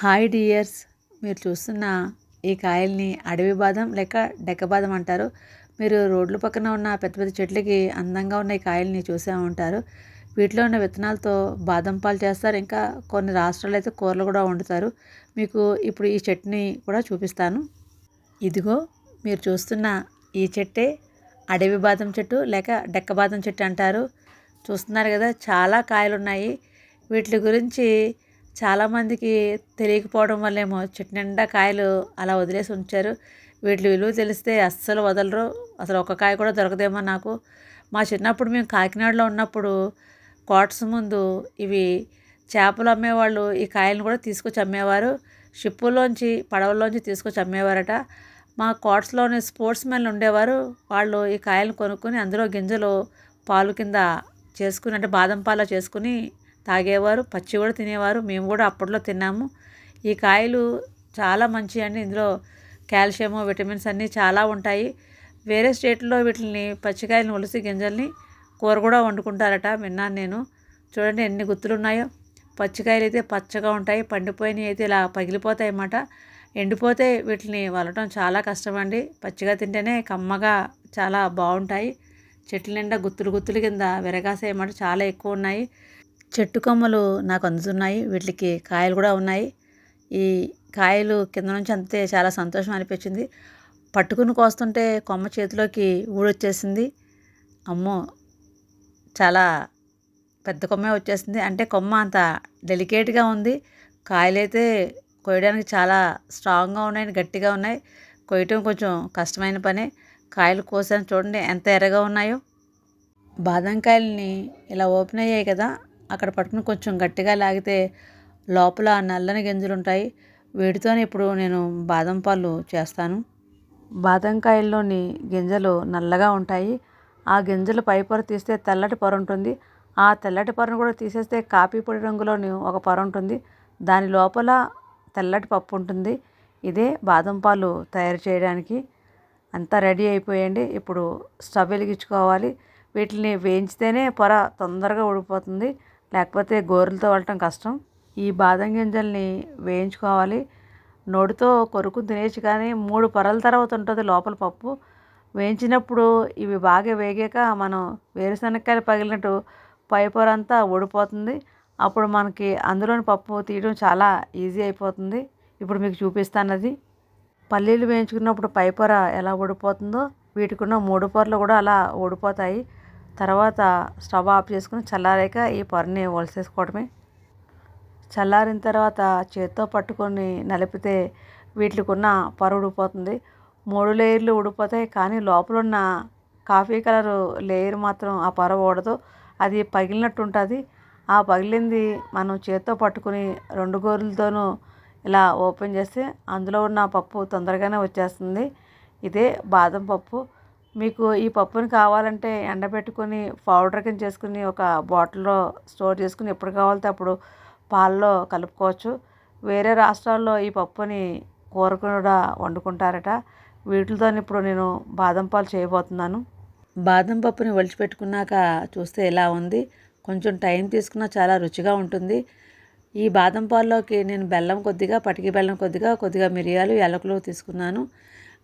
Hi dears మీరు చూస్తున్న ఈ కాయల్ని అడవి బాదం లేక డెక్క బాదం అంటారు. మీరు రోడ్ల పక్కన ఉన్న పెద్ద పెద్ద చెట్లకి అందంగా ఉన్న ఈ కాయల్ని చూసే ఉంటారు. వీటిలో ఉన్న విత్తనాలతో బాదం పాలు చేస్తారు. ఇంకా కొన్ని రాష్ట్రాలు అయితే కూరలు కూడా వండుతారు. మీకు ఇప్పుడు ఈ చెట్టుని కూడా చూపిస్తాను. ఇదిగో మీరు చూస్తున్న ఈ చెట్టే అడవి బాదం చెట్టు లేక డెక్క బాదం చెట్టు అంటారు. చూస్తున్నారు కదా చాలా కాయలు ఉన్నాయి వీటి గురించి చాలామందికి తెలియకపోవడం వల్లేమో చెట్టు నిండా కాయలు అలా వదిలేసి ఉంచారు. వీటి విలువ తెలిస్తే అస్సలు వదలరు. అసలు ఒక కాయ కూడా దొరకదేమో నాకు. మా చిన్నప్పుడు మేము కాకినాడలో ఉన్నప్పుడు కోట్స్ ముందు ఇవి చేపలు అమ్మేవాళ్ళు ఈ కాయలను కూడా తీసుకొచ్చి అమ్మేవారు. షిప్పులోంచి పడవలోంచి తీసుకొచ్చి అమ్మేవారట. మా కోట్స్లోని స్పోర్ట్స్ మెన్లు ఉండేవారు. వాళ్ళు ఈ కాయలను కొనుక్కొని అందులో గింజలు పాలు కింద చేసుకుని అంటే బాదం పాలు చేసుకుని తాగేవారు పచ్చి కూడా తినేవారు మేము కూడా అప్పట్లో తిన్నాము. ఈ కాయలు చాలా మంచి అండి. ఇందులో కాల్షియము విటమిన్స్ అన్నీ చాలా ఉంటాయి. వేరే స్టేట్లో వీటిని పచ్చికాయలను ఒలిసి గింజల్ని కూర కూడా వండుకుంటారట. విన్నాను నేను. చూడండి ఎన్ని గుత్తులు ఉన్నాయో పచ్చికాయలు అయితే పచ్చగా ఉంటాయి పండిపోయినవి అయితే ఇలా పగిలిపోతాయి అన్నమాట ఎండిపోతే వీటిని వలటం చాలా కష్టం అండి పచ్చిగా తింటేనే కమ్మగా చాలా బాగుంటాయి. చెట్ల నిండా గుత్తులు గుత్తులు కింద విరగాసాయి చాలా ఎక్కువ ఉన్నాయి. చెట్టు కొమ్మలు నాకు అందుతున్నాయి. వీటికి కాయలు కూడా ఉన్నాయి. ఈ కాయలు కింద నుంచి అంతే చాలా సంతోషం అనిపించింది. పట్టుకుని కోస్తుంటే కొమ్మ చేతిలోకి ఊడొచ్చేసింది. అమ్మో! చాలా పెద్ద కొమ్మే వచ్చేసింది. అంటే కొమ్మ అంత డెలికేట్గా ఉంది. కాయలైతే కొయ్యడానికి చాలా స్ట్రాంగ్గా ఉన్నాయి గట్టిగా ఉన్నాయి. కొయ్యటం కొంచెం కష్టమైన పనే. కాయలు కోసాను చూడండి ఎంత ఎర్రగా ఉన్నాయో. బాదం కాయలని ఇలా ఓపెన్ అయ్యాయి కదా అక్కడ పట్టుకుని కొంచెం గట్టిగా లాగితే లోపల నల్లని గింజలు ఉంటాయి వీటితోనే ఇప్పుడు నేను బాదం పాలు చేస్తాను. బాదంకాయల్లోని గింజలు నల్లగా ఉంటాయి. ఆ గింజలు పై పొర తీస్తే తెల్లటి పొర ఉంటుంది. ఆ తెల్లటి పొరను కూడా తీసేస్తే కాపీ పొడి రంగులోని ఒక పొర ఉంటుంది. దాని లోపల తెల్లటి పప్పు ఉంటుంది. ఇదే బాదం పాలు తయారు చేయడానికి. అంతా రెడీ అయిపోయండి. ఇప్పుడు స్టవ్ వెలిగించుకోవాలి. వీటిని వేయించితేనే పొర తొందరగా ఉడిపోతుంది లేకపోతే గోరులతో వెళ్ళటం కష్టం. ఈ బాదం గింజల్ని వేయించుకోవాలి. నోటితో కొరుకు తినేసి కానీ మూడు పొరల తర్వాత ఉంటుంది లోపల పప్పు. వేయించినప్పుడు ఇవి బాగా వేగాక మనం వేరుశనక్కాయలు పగిలినట్టు పై పొర అంతా ఊడిపోతుంది. అప్పుడు మనకి అందులోని పప్పు తీయడం చాలా ఈజీ అయిపోతుంది. ఇప్పుడు మీకు చూపిస్తాను అది పల్లీలు వేయించుకున్నప్పుడు పై పొర ఎలా ఊడిపోతుందో వీటికి ఉన్న మూడు పొరలు కూడా అలా ఊడిపోతాయి. తర్వాత స్టవ్ ఆఫ్ చేసుకుని చల్లారాక ఈ పొరని వలసేసుకోవడమే. చల్లారిన తర్వాత చేత్తో పట్టుకొని నలిపితే వీటికి ఉన్న పొర ఉడిపోతుంది మూడు లేయర్లు ఉడిపోతాయి కానీ లోపల ఉన్న కాఫీ కలర్ లేయర్ మాత్రం ఆ పొర ఊడదు. అది పగిలినట్టు ఉంటుంది. ఆ పగిలింది మనం చేత్తో పట్టుకుని రెండు గోరులతోనూ ఇలా ఓపెన్ చేస్తే అందులో ఉన్న పప్పు తొందరగానే వచ్చేస్తుంది. ఇదే బాదం పప్పు. మీకు ఈ పప్పుని కావాలంటే ఎండబెట్టుకొని పౌడర్ కింద చేసుకుని ఒక బాటిల్లో స్టోర్ చేసుకుని ఎప్పుడు కావాలితే అప్పుడు పాలలో కలుపుకోవచ్చు. వేరే రాష్ట్రాల్లో ఈ పప్పుని కూర కూడా వండుకుంటారట. వీటితో ఇప్పుడు నేను బాదం పాలు చేయబోతున్నాను. బాదం పప్పుని ఒలిచిపెట్టుకున్నాక చూస్తే ఎలా ఉంది. కొంచెం టైం తీసుకున్నా చాలా రుచిగా ఉంటుంది. ఈ బాదం పాల్లోకి నేను బెల్లం కొద్దిగా పటికి బెల్లం కొద్దిగా కొద్దిగా మిరియాలు యాలకులు తీసుకున్నాను.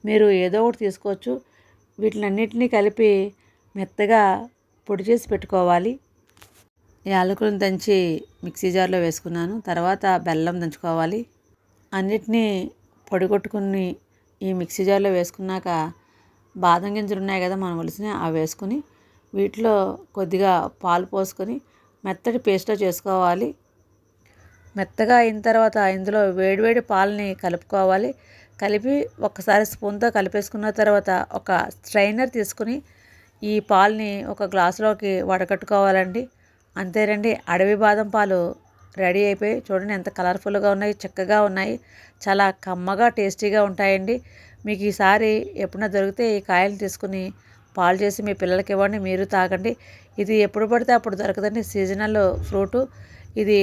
మీరు ఏదో ఒకటి తీసుకోవచ్చు. వీటినన్నిటినీ కలిపి మెత్తగా పొడి చేసి పెట్టుకోవాలి. యాలకులను దంచి మిక్సీ జార్లో వేసుకున్నాను. తర్వాత బెల్లం దంచుకోవాలి. అన్నిటినీ పొడి కొట్టుకుని ఈ మిక్సీ జార్లో వేసుకున్నాక బాదం గింజలు ఉన్నాయి కదా మనం వలసిన అవి వేసుకుని వీటిలో కొద్దిగా పాలు పోసుకొని మెత్తటి పేస్ట్లో చేసుకోవాలి. మెత్తగా అయిన తర్వాత ఇందులో వేడివేడి పాలని కలుపుకోవాలి. కలిపి ఒకసారి స్పూన్తో కలిపేసుకున్న తర్వాత ఒక స్ట్రైనర్ తీసుకుని ఈ పాలని ఒక గ్లాసులోకి వడకట్టుకోవాలండి. అంతేనండి అడవి బాదం పాలు రెడీ అయిపోయి చూడండి ఎంత కలర్ఫుల్గా ఉన్నాయి చక్కగా ఉన్నాయి చాలా కమ్మగా టేస్టీగా ఉంటాయండి. మీకు ఈసారి ఎప్పుడైనా దొరికితే ఈ కాయలు తీసుకుని పాలు చేసి మీ పిల్లలకి ఇవ్వండి మీరు తాగండి. ఇది ఎప్పుడు పడితే అప్పుడు దొరకదండి సీజనల్ ఫ్రూటు. ఇది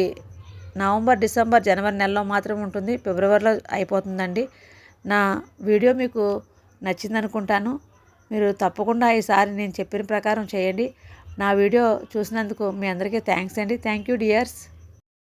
నవంబర్ డిసెంబర్ జనవరి నెలలో మాత్రం ఉంటుంది ఫిబ్రవరిలో అయిపోతుందండి. నా వీడియో మీకు నచ్చింది అనుకుంటాను మీరు తప్పకుండా ఈసారి నేను చెప్పిన ప్రకారం చేయండి. నా వీడియో చూసినందుకు మీ అందరికీ థ్యాంక్స్ అండి. Thank you dears.